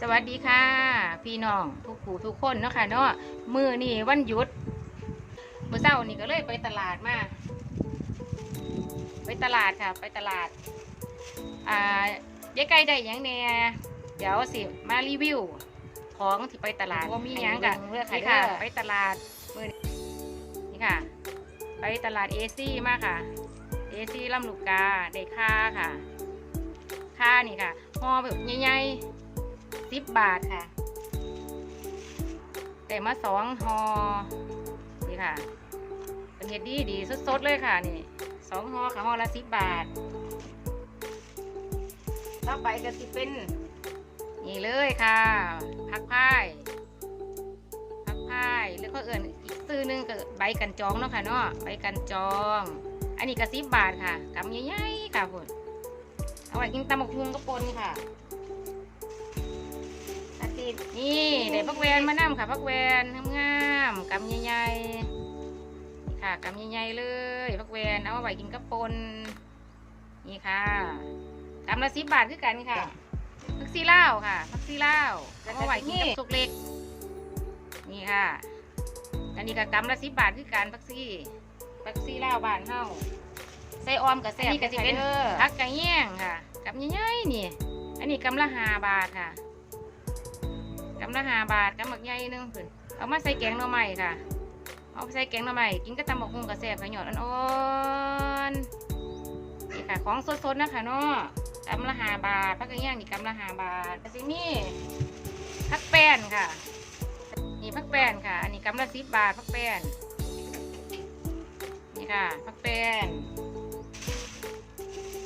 สวัสดีค่ะ พี่น้องทุกผู้ทุกคนเนาะค่ะเนาะมือนี่วันหยุดเมื่อเช้านี่ก็เลยไปตลาดมา ไปตลาดค่ะ ไปตลาด อ่ายายไก่ได้หยังแน่เดี๋ยวสิมารีวิว ของที่ไปตลาดว่ามีหยังกันเลือกค่ะค่ะ ไปตลาดมือนี้นี่ค่ะ ไปตลาดเอซี่มาค่ะเอซี่ลำลูกกาได้ค่าค่ะ ค่านี่ค่ะห่อแบบใหญ่ๆ สิบบาทค่ะแต่มาสองหอนี่ค่ะเป็นเห็ดดีดีสดๆเลยค่ะนี่สองหอค่ะหอละสิบบาท ต่อไปก็สิเป็น นี่เลยค่ะผักพายผักพายแล้วก็เอื่นอีกซื้อหนึงก็ใบกันจองเนาะค่ะเนาะใบกันจอง อันนี้ก็สิบบาทค่ะกำใหญ่ๆค่ะคุณเอาไว้กินตำบักหุ่งก็ปนค่ะ อาทิตย์นี่ได้พักแวนมานํค่ะพักแวนงามๆกำใหญ่ๆนี่ค่ะกำใหญ่ๆเลยพักแวนเอามาไว้กินกระปนนี่ค่ะกำละสิบบาทคือกันค่ะพักซีเล่าวค่ะพักซีเล่าวเอามาไว้กินกับสุกเล็ก นี่ค่ะ อันนี้ก็กำละสิบบาทคือกันพักซีพักซีเล่าวบ้านเฮาใส่ออมกับแซ่บอันนี้ก็จะเป็นพักกระเงี้ยงค่ะกำใหญ่ๆนี่ อันนี้กำละห้าบาทค่ะ กำละหาบาทกำบักใหญ่หนึงเพิ่นเอามาใส่แกงหน่อไม้ค่ะ เอาใส่แกงหน่อไม้กินก็ตำบักหุ่งกับแซ่บขยอดอ่อนๆนี่ค่ะของสดๆนะคะเนาะกำละหาบาทพักกระเงี้ยงนี่กำละหาบาทแต่สินี่พักแป้นค่ะ นี่พักแป้นค่ะ อันนี้กำละสิบบาทพักแป้นนี่ค่ะพักแป้น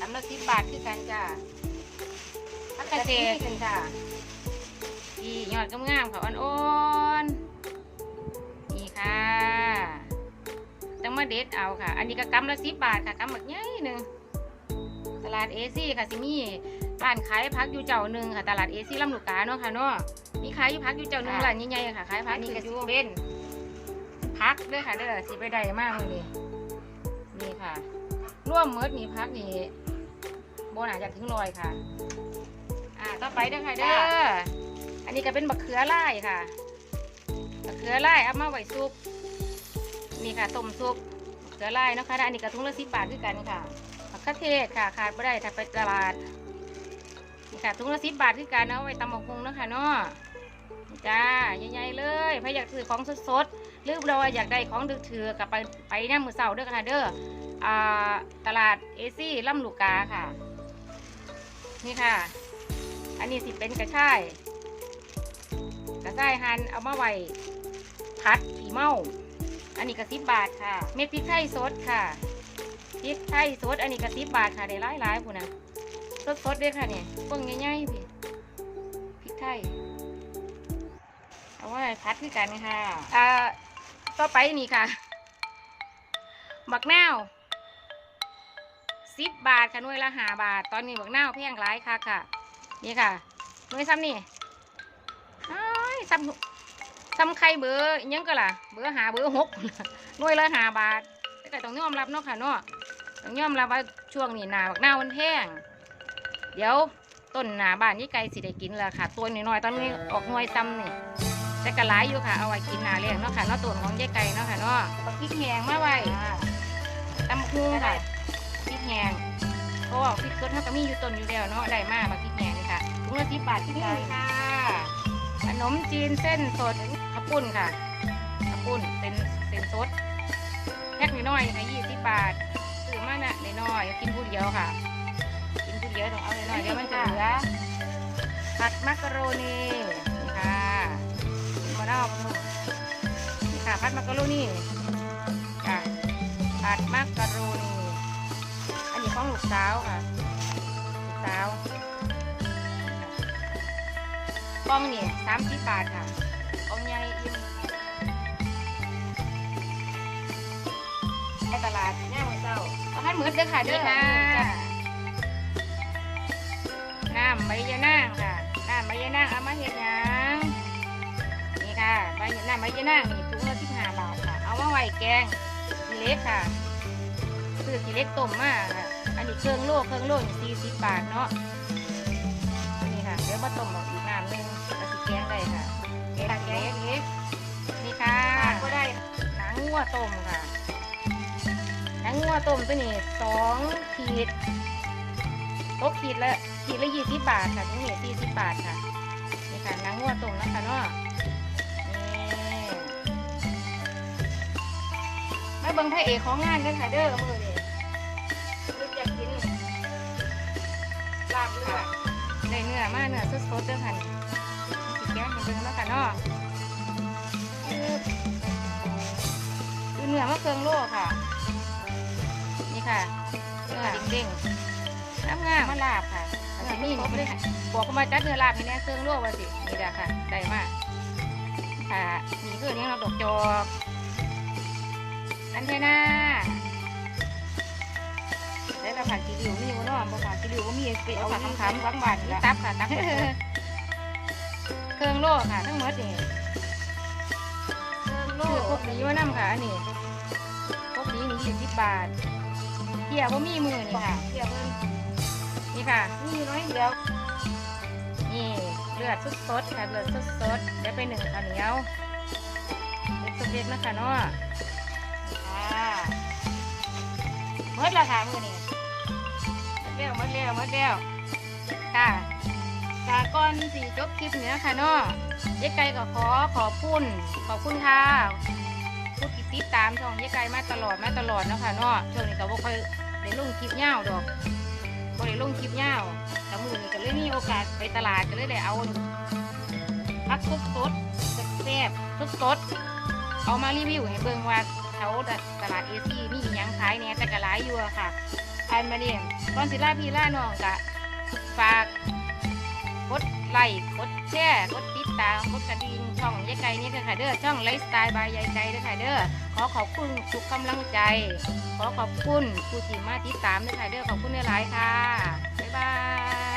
กำละสิบบาทคือกันจ้าพักเกษตรค่ะ อียอดงามๆค่ะอ่อนๆนี่ค่ะต้องมาเด็ดเอาค่ะ อันนี้ก็กำละสิบบาทค่ะกำแบบใหญ่หนึ่งตลาดเอซี่ค่ะสิมีร้านขายพักอยู่เจ้าหนึ่งค่ะ ตลาดเอซี่ลำลูกกาเนาะค่ะเนาะมีขายอยู่พักอยู่เจ้าหนึ่งร้านใหญ่ๆค่ะขายพักนี่ก็สิเป็นพักเด้อค่ะเด้อสิไปได้มากเลยนี่ค่ะร่วมเมิดนี่พักนี่โบนาจะถึงลอยค่ะ อ่าต่อไปเด้อค่ะเด้อ อันนี้ก็เป็นบักเขือไล่ค่ะบักเขือไล่เอามาไว้ซุปนี่ค่ะต้มซุปบักเขือไล่นะคะแล้วอันนี้ก็ทุงละสิบบาทด้วยกันค่ะบักกะเทศค่ะขาดไม่ได้ถ้าไปตลาดนี่ค่ะทุงละสิบบาทด้วยกันเอาไว้ตำบักฮุงเนาะคะเนาะจ้าใหญ่ๆเลยใครอยากซื้อของสดๆหรือเราอยากได้ของดึกถือกับไปไปหน้ามือเสาร์เด้อค่ะเด้ออตลาดเอซี่ล่ำลูกกาค่ะ นี่ค่ะ อันนี้สิเป็นกระชาย ระชายหั่นเอามาไว้พัดผีเมา อันนี้กระสิบบาทค่ะ เม็ดพริกไทยสดค่ะพริกไทยสดอันนี้กระสิบบาทค่ะได้หลายหลายๆผู้นะสดสดๆด้อค่ะเนี่ยพวกง่ายๆพี่พริกไทยเอาไว้พัดคือกันค่ะอ่าต่อไปนี่ค่ะบักนาวสิบบาทค่ะน่วยละหาบาท ตอนนี้บักนาวแพงหลายค่ะค่ะ นี่ค่ะน่วยซ้ำนี่ ซ้ำซ้ำไข่เบอร์อิหยังก็ล่ะ เบอร์หาเบอร์หกหน่วยละหาบาทแต่ต้องยอมรับเนาะค่ะเนาะต้องยอมรับว่าช่วงนี้หนาบักหน้ามันแพงเดี๋ยวต้นหนาบ้านยี่ไก่สิได้กินแล้วค่ะ ตัวน้อยๆตอนนี้ออกหน่วยซ้ำนี่แต่ก็หลายอยู่ค่ะเอาไว้กินหนาเลี้ยงเนาะค่ะเนาะต้นของยี่ไก่เนาะค่ะเนาะกพริกแหงมาไว้ตำบักฮูค่ะพริกแหงเพราะว่าพริกสดเขาก็มีอยู่ต้นอยู่แล้วเนาะได้มากบักพริกแหงนี่ค่ะถุงละสิบบาทที่นี่ค่ะ ขนมจีนเส้นสดข้าวปุ้นค่ะข้าวปุ้นเป็นเป็นสดแพ็คน้อยๆค่ะยี่สิบบาทซื้อมาน่ะน้อยๆกินผู้เดียวค่ะ กินผู้เดียวต้องเอาน้อยๆเดี๋ยวมันจะเหลือผัดมักกะโรนีค่ะมาดอกนี่ค่ะผัดมักกะโรนีค่ะผัดมักกะโรนีอันนี้ของลูกสาวค่ะลูกสาว กล่องนี่สามสิบบาทค่ะกล่องใหญ่อิ่มในตลาดแน่หัวเจ้าเอาให้เหมือนเด้อค่ะเด้อค่ะน้ำใบยะนางค่ะน้ำใบยะนางเอามาเฮ็ดหยังนี่ค่ะใบน้ำใบยะนางนี่ถุงละสิบห้าบาทค่ะ เอามาไว้แกงทีเล็กค่ะซื้อทีเล็กต้มมาค่ะอันนี้เครื่องโลเครื่องโลนี่สี่สิบบาทเนาะนี่ค่ะเดี๋ยวมาต้ม ค่ะแกงแกเล็กนี่ค่ะก็ได้หนังงัวต้มค่ะ หนังงัวต้มตัวนี้สองขีดตกขีดละขีดละยี่สิบบาทค่ะทั้งนี้สี่สิบบาทค่ะนี่ค่ะหนังงัวต้มนะคะเนาะมาเบิ่งพระเอกของงานกันค่ะเด้อมือนี่รู้จักกินลาบด้วยค่ะได้เนื้อมาเนื้อสดๆเด้อค่ะ นี่สิแกงให้เบิ่งแล้วค่ะเนาะปึ๊บดูเนื้อมะเขืองโลค่ะ นี่ค่ะเนื้อเด้งๆน้ำงามมาลาบค่ะเนื้อมีนี่ค่ะบอกเขามาจัดเนื้อลาบให้แน่เครื่องโลว่าสินี่แหละค่ะได้มากค่ะนี่คืออันนี้เราดอกจอกอันเทน่าได้ละผักกีริวมีบ่เนาะผักกีริวก็มีไปเอาผักคำๆบางบาทนี่ตับค่ะตับ เครื่องโลค่ะ ทั้งหมดนี่เครื่องโลพวกนี้ว่าน้ำค่ะอันนี้พวกนี้นี่ยี่สิบบาทเกี่ยวว่ามีมือนี่ค่ะเกี่ยวเพิ่นนี่ค่ะมีน้อยเดียวนี่เลือดสดๆค่ะเลือดสดๆเดี๋ยวไปหนึ่งข้าวเหนียวเล็กๆนะคะเนาะค่ะหมดแล้วค่ะมือนี่หมดแล้วหมดแล้วหมดแล้วค่ะ จากก่อนสีจบคลิปนี้นะคะเนาะเย้ไก่ก็ขอขอบคุณขอบคุณค่ะผู้ที่ติดตามช่องเย้ไก่มาตลอดมาตลอดนะคะเนาะช่วงนี้ก็บ่ค่อยได้ลงคลิปยาวดอกบ่ได้ลงคลิปยาวแต่มือนี้ก็เลยมีโอกาสไปตลาดก็เลยได้เอาพักสดสดแซ่บสดสดเอามารีวิวให้เบิ่งว่าเขาตลาดเอซี่มีอหยังขายเนี่ยแต่ก็หลายอยู่ค่ะอันมาเนี่ยก่อนสิลาพี่ล่าน้องกะฝาก กดไลค์กดแชร์กดติดตามกดกระดิ่งช่องยายไก่นี่เด้อค่ะเด้อช่องไลฟ์สไตล์บายยายไก่เด้อค่ะเด้อขอขอบคุณทุกกำลังใจ ขอขอบคุณผู้ที่มาติดตามเด้อค่ะเด้อขอบคุณหลายๆค่ะบ๊ายบาย